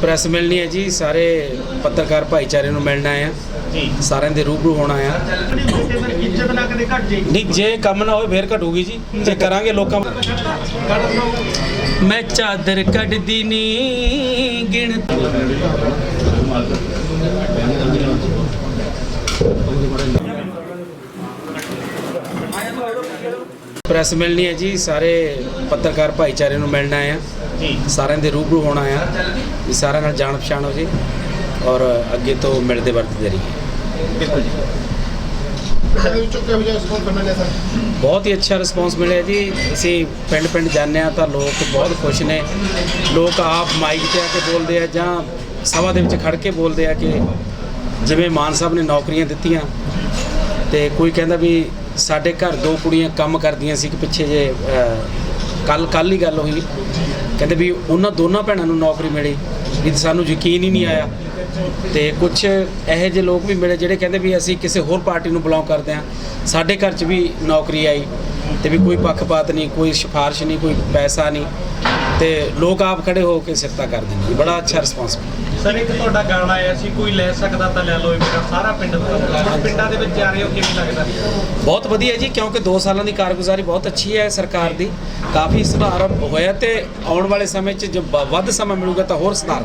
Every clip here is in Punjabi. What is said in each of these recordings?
ਪ੍ਰੈਸ ਮਿਲਣੀ ਹੈ ਜੀ ਸਾਰੇ ਪੱਤਰਕਾਰ ਭਾਈਚਾਰੇ ਨੂੰ ਮਿਲਣਾ ਆ। ਜੀ। ਸਾਰਿਆਂ ਦੇ ਰੂਬਰੂ ਹੋਣਾ ਆ। ਆਪਣੀ ਬੇਟੇ ਦਾ ਇੱਜ਼ਤ ਨਾ ਕਦੇ ਘਟ ਜੇ ਨਹੀਂ ਜੇ ਕੰਮ ਨਾ ਹੋਵੇ ਫੇਰ ਘਟੂਗੀ ਜੀ। ਜੇ ਕਰਾਂਗੇ ਲੋਕਾਂ ਮੈਂ ਚਾਦਰ ਕੱਢਦੀ ਨੀ ਗਿਣ ਪ੍ਰੈਸ ਮਿਲਣੀ ਹੈ ਜੀ ਸਾਰੇ ਪੱਤਰਕਾਰ ਭਾਈਚਾਰੇ ਨੂੰ ਮਿਲਣਾ ਆ। ਜੀ। ਸਾਰਿਆਂ ਦੇ ਰੂਬਰੂ ਹੋਣਾ ਆ। ਵੀ ਸਾਰਿਆਂ ਨਾਲ ਜਾਣ ਪਛਾਣ ਹੋ ਜੇ ਔਰ ਅੱਗੇ ਤੋਂ ਮਿਲਦੇ ਵਰਤਦੇ ਰਹੀਏ। ਬਿਲਕੁਲ ਜੀ। ਬਹੁਤ ਹੀ ਅੱਛਾ ਰਿਸਪੌਂਸ ਮਿਲਿਆ ਜੀ। ਅਸੀਂ ਪਿੰਡ ਪਿੰਡ ਜਾਂਦੇ ਆ ਤਾਂ ਲੋਕ ਬਹੁਤ ਖੁਸ਼ ਨੇ। ਲੋਕ ਆਪ ਮਾਈਕ ਤੇ ਆ ਕੇ ਬੋਲਦੇ ਆ ਜਾਂ ਸਭਾ ਦੇ ਵਿੱਚ ਖੜ ਕੇ ਬੋਲਦੇ ਆ ਕਿ ਜਿਵੇਂ ਮਾਨ ਸਾਹਿਬ ਨੇ ਨੌਕਰੀਆਂ ਦਿੱਤੀਆਂ ਤੇ ਕੋਈ ਕਹਿੰਦਾ ਵੀ ਸਾਡੇ ਘਰ ਦੋ ਕੁੜੀਆਂ ਕੰਮ ਕਰਦੀਆਂ ਸੀ ਕਿ ਪਿੱਛੇ ਜੇ ਕੱਲ ਕੱਲ ਹੀ ਗੱਲ ਹੋਈ। ਕਹਿੰਦੇ ਵੀ ਉਹਨਾਂ ਦੋਨਾਂ ਭੈਣਾਂ ਨੂੰ ਨੌਕਰੀ ਮਿਲੀ। ਵੀ ਸਾਨੂੰ ਯਕੀਨ ਹੀ ਨਹੀਂ ਆਇਆ। ਤੇ ਕੁਝ ਇਹੋ ਜਿਹੇ ਲੋਕ ਵੀ ਮਿਲੇ ਜਿਹੜੇ ਕਹਿੰਦੇ ਵੀ ਅਸੀਂ ਕਿਸੇ ਹੋਰ ਪਾਰਟੀ ਨੂੰ ਬਿਲੋਂਗ ਕਰਦੇ ਹਾਂ। ਸਾਡੇ ਘਰ 'ਚ ਵੀ ਨੌਕਰੀ ਆਈ ਤੇ ਵੀ ਕੋਈ ਪੱਖਪਾਤ ਨਹੀਂ ਕੋਈ ਸਿਫਾਰਿਸ਼ ਨਹੀਂ ਕੋਈ ਪੈਸਾ ਨਹੀਂ ਤੇ ਲੋਕ ਆਪ ਖੜੇ ਹੋ ਕੇ ਸਿਫਤਾਂ ਕਰਦੇ ਨੇ। ਬੜਾ ਅੱਛਾ ਰਿਸਪਾਂਸ ਸਰ ਇੱਕ ਤੁਹਾਡਾ ਗਾਣਾ ਆਇਆ ਸੀ ਕੋਈ ਲੈ ਸਕਦਾ ਤਾਂ ਲੈ ਲਓ ਇਹ ਮੇਰਾ ਸਾਰਾ ਪਿੰਡ ਪਿੰਡਾਂ ਦੇ ਵਿੱਚ ਜਾ ਰਹੇ ਹੋ ਕਿਵੇਂ ਲੱਗਦਾ? ਬਹੁਤ ਵਧੀਆ ਜੀ ਕਿਉਂਕਿ 2 ਸਾਲਾਂ ਦੀ ਕਾਰਗੁਜ਼ਾਰੀ ਬਹੁਤ ਅੱਛੀ ਹੈ ਸਰਕਾਰ ਦੀ। ਕਾਫੀ ਸੁਧਾਰ ਹੋਇਆ ਤੇ ਆਉਣ ਵਾਲੇ ਸਮੇਂ 'ਚ ਜੋ ਵੱਧ ਸਮਾਂ ਮਿਲੂਗਾ ਤਾਂ ਹੋਰ ਸੁਧਾਰ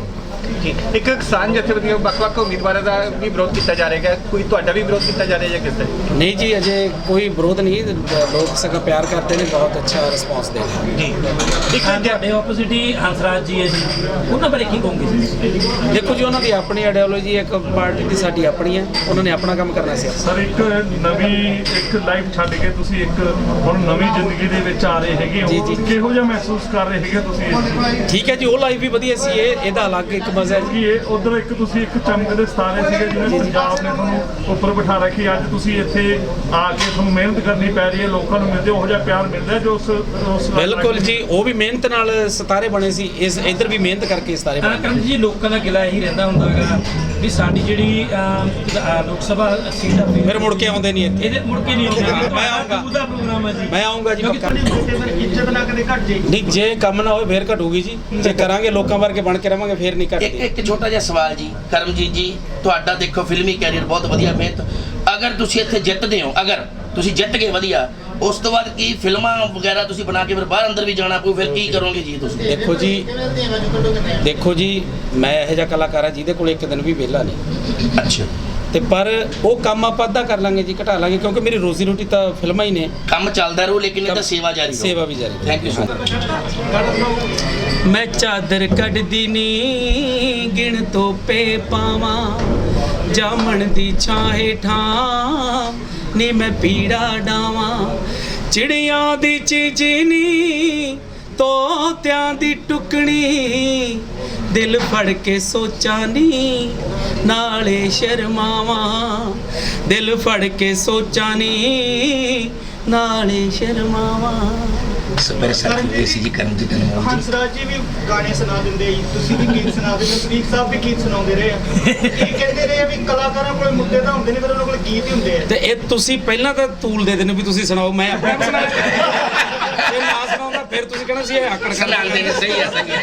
ਜੀ ਇੱਕ ਕਿਸਾਨ ਜਥੇਬੰਦੀਆਂ ਵੱਖ-ਵੱਖ ਉਮੀਦਵਾਰਾਂ ਦਾ ਵੀ ਵਿਰੋਧ ਕੀਤਾ ਜਾ ਰਿਹਾ ਹੈ। ਕੋਈ ਤੁਹਾਡਾ ਵੀ ਵਿਰੋਧ ਕੀਤਾ ਜਾ ਰਿਹਾ ਜਾਂ ਕਿਸ ਨਹੀਂ ਜੀ ਅਜੇ ਕੋਈ ਵਿਰੋਧ ਨਹੀਂ। ਲੋਕ ਸਗਾ ਪਿਆਰ ਕਰਦੇ ਨੇ ਬਹੁਤ ਅੱਛਾ ਰਿਸਪਾਂਸ ਦੇ ਰਹੇ ਨੇ। ਜੀ। ਇੱਕ ਹਾਂ ਤੁਹਾਡੇ ਆਪੋਜ਼ਿਟ ਹੀ ਹੰਸਰਾਜ ਜੀ ਹੈ ਜੀ। ਉਹਨਾਂ ਬਾਰੇ ਕੀ ਕਹੋਗੇ ਜੀ? ਦੇਖੋ ਜੀ ਉਹਨਾਂ ਦੀ ਆਪਣੀ ਆਈਡੀਓਲੋਜੀ ਇੱਕ ਪਾਰਟੀ ਦੀ ਸਾਡੀ ਆਪਣੀ ਹੈ। ਉਹਨਾਂ ਨੇ ਆਪਣਾ ਕੰਮ ਕਰਨਾ ਸੀ। ਸਰ ਇੱਕ ਨਵੀਂ ਇੱਕ ਲਾਈਫ ਛੱਡ ਕੇ ਤੁਸੀਂ ਇੱਕ ਹੁਣ ਨਵੀਂ ਜ਼ਿੰਦਗੀ ਦੇ ਵਿੱਚ ਆ ਰਹੇ ਹੈਗੇ ਹੋ। ਜੀ। ਕਿਹੋ ਜਿਹਾ ਮਹਿਸੂਸ ਕਰ ਰਹੇ ਹੈਗੇ ਤੁਸੀਂ ਠੀਕ ਹੈ ਜੀ ਉਹ ਲਾਈਫ ਵੀ ਵਧੀਆ ਸੀ। ਇਹ ਇਹਦਾ ਅਲੱਗ ਇੱਕ ਮਜ਼ਾ ਜੀ ਇਹ ਉਧਰ ਇੱਕ ਤੁਸੀਂ ਇੱਕ ਚਮਕਦੇ ਸਿਤਾਰੇ ਸੀਗੇ ਜਿਵੇਂ ਪੰਜਾਬ ਨੇ ਤੁਹਾਨੂੰ ਉੱਪਰ ਬਿਠਾ ਰੱਖੀ। ਅੱਜ ਤੁਸੀਂ ਇੱਥੇ ਆ ਕੇ ਤੁਹਾਨੂੰ ਮਿਹਨਤ ਕਰਨੀ ਪੈ ਰਹੀ ਹੈ ਲੋਕਾਂ ਨੂੰ ਮਿਲਦੇ ਉਹੋ ਜਿਹਾ ਪਿਆਰ ਮਿਲਦਾ ਜੋ ਉਸ ਉਸ ਬਿਲਕੁਲ ਜੀ ਉਹ ਵੀ ਮਿਹਨਤ ਨਾਲ ਸਿਤਾਰੇ ਬਣੇ ਸੀ ਇਸ ਇੱਧਰ ਵੀ ਮਿਹਨਤ ਕਰਕੇ ਸਿਤਾਰੇ ਬਣੇ। ਕਰਨ ਜੀ ਲੋਕਾਂ ਦਾ ਗਿਲਾ ਇਹੀ ਰਹਿੰਦਾ ਹੁੰਦਾ ਹੈਗਾ ਵੀ ਸਾਡੀ ਜਿਹੜੀ ਲੋਕ ਸਭਾ ਸੀਟ ਆ ਫਿਰ ਮੁੜ ਕੇ ਆਉਂਦੇ ਨਹੀਂ ਇੱਥੇ। ਇਹਦੇ ਮੁੜ ਕੇ ਨਹੀਂ ਆਉਂਦੇ। ਮੈਂ ਆਊਂਗਾ। ਉਹਦਾ ਪ੍ਰੋਗਰਾਮ ਹੈ ਜੀ। ਮੈਂ ਆਉਂਗਾ ਜੀ ਕਿਉਂਕਿ ਪੱਕਾ। ਕਦੇ ਘਟ ਨਹੀਂ ਜੇ ਕੰਮ ਨਾ ਹੋਵੇ ਫੇਰ ਘਟੂਗੀ ਜੀ। ਜੇ ਕਰਾਂਗੇ ਲੋਕਾਂ ਵਰਗੇ ਬਣ ਕੇ ਰਵਾਂਗੇ ਫੇਰ ਨਹੀਂ ਇੱਕ ਘਟਦੀ। ਇੱਕ ਛੋਟਾ ਜਿਹਾ ਸਵਾਲ ਜੀ ਕਰਮਜੀਤ ਜੀ ਤੁਹਾਡਾ ਦੇਖੋ ਫਿਲਮੀ ਕੈਰੀਅਰ ਬਹੁਤ ਵਧੀਆ ਮਿਹਨਤ। ਅਗਰ ਤੁਸੀਂ ਇੱਥੇ ਜਿੱਤਦੇ ਹੋ ਅਗਰ ਤੁਸੀਂ ਜਿੱਤ ਗਏ ਵਧੀਆ ਉਸ ਤੋਂ ਬਾਅਦ ਕੀ ਫਿਲਮਾਂ ਵਗੈਰਾ ਤੁਸੀਂ ਬਣਾ ਕੇ ਫਿਰ ਬਾਹਰ ਅੰਦਰ ਵੀ ਜਾਣਾ ਪਊ ਫਿਰ ਕੀ ਕਰੋਗੇ ਜੀ ਤੁਸੀਂ? ਦੇਖੋ ਜੀ ਦੇਖੋ ਜੀ ਮੈਂ ਇਹੋ ਜਿਹਾ ਕਲਾਕਾਰ ਆ ਜਿਹਦੇ ਕੋਲ ਇੱਕ ਦਿਨ ਵੀ ਵਿਹਲਾ ਨਹੀਂ। ਅੱਛਾ। ਤੇ ਪਰ ਉਹ ਕੰਮ ਆਪਾਂ ਅੱਧਾ ਕਰ ਲਾਂਗੇ ਜੀ ਘਟਾ ਲਾਂਗੇ ਕਿਉਂਕਿ ਮੇਰੀ ਰੋਜ਼ੀ ਰੋਟੀ ਤਾਂ ਫਿਲਮਾਂ ਹੀ ਨੇ। ਕੰਮ ਚੱਲਦਾ ਰਹੂ ਲੇਕਿਨ ਇਹਦਾ ਸੇਵਾ ਜਾਰੀ ਰਹੂ। ਸੇਵਾ ਵੀ ਜਾਰੀ ਥੈਂਕ ਯੂ ਸੋ ਮੈਂ ਚਾਦਰ ਕੱਢਦੀ ਨੀ ਗਿਣ ਤੋਪੇ ਪਾਵਾਂ ਜਾਮਣ ਦੀ ਛਾਂ ਹੇਠਾਂ ਨੀ ਮੈਂ ਪੀੜਾ ਡਾਵਾਂ। ਚਿੜੀਆਂ ਦੀ ਚੀਚੀਨੀ ਤੋਤਿਆਂ ਦੀ ਟੁਕਣੀ ਦਿਲ ਫੜ ਕੇ ਸੋਚਾਂ ਨੀ ਨਾਲੇ ਸ਼ਰਮਾਵਾਂ। ਦਿਲ ਫੜ ਕੇ ਸੋਚਾਂ ਨੀ ਨਾਲੇ ਸ਼ਰਮਾਵਾਂ। ਮੇਰੇ ਸਾਥੀ ਹੋਏ ਸੀ ਜੀ ਕਰਮਜੀਤ ਅਨਮੋਲ ਜੀ। ਹੰਸਰਾਜ ਜੀ ਵੀ ਗਾਣੇ ਸੁਣਾ ਦਿੰਦੇ ਜੀ। ਤੁਸੀਂ ਵੀ ਗੀਤ ਸੁਣਾ ਦਿੰਦੇ ਸਦੀਕ ਸਾਹਿਬ ਵੀ ਗੀਤ ਸੁਣਾਉਂਦੇ ਰਹੇ ਆ। ਇਹ ਕਹਿੰਦੇ ਰਹੇ ਆ ਵੀ ਕਲਾਕਾਰਾਂ ਕੋਲ ਮੁੱਦੇ ਤਾਂ ਹੁੰਦੇ ਨਹੀਂ ਪਰ ਉਹਨਾਂ ਕੋਲ ਗੀਤ ਹੀ ਹੁੰਦੇ ਆ। ਤੇ ਇਹ ਤੁਸੀਂ ਪਹਿਲਾਂ ਤਾਂ ਤੂਲ ਦੇ ਦੇਣੇ ਵੀ ਤੁਸੀਂ ਸੁਣਾਓ ਮੈਂ ਆਪਣੇ ਆਪ ਸੁਣਾ ਜੇ ਨਾ ਸੁਣਾਉਂਦਾ ਫਿਰ ਤੁਸੀਂ ਕਹਿਣਾ ਸੀ ਇਹ ਆਕੜ ਕਰ ਸੁਣਾਉਂਦੇ ਨੇ ਸਹੀ ਹੈ ਸਹੀ ਹੈ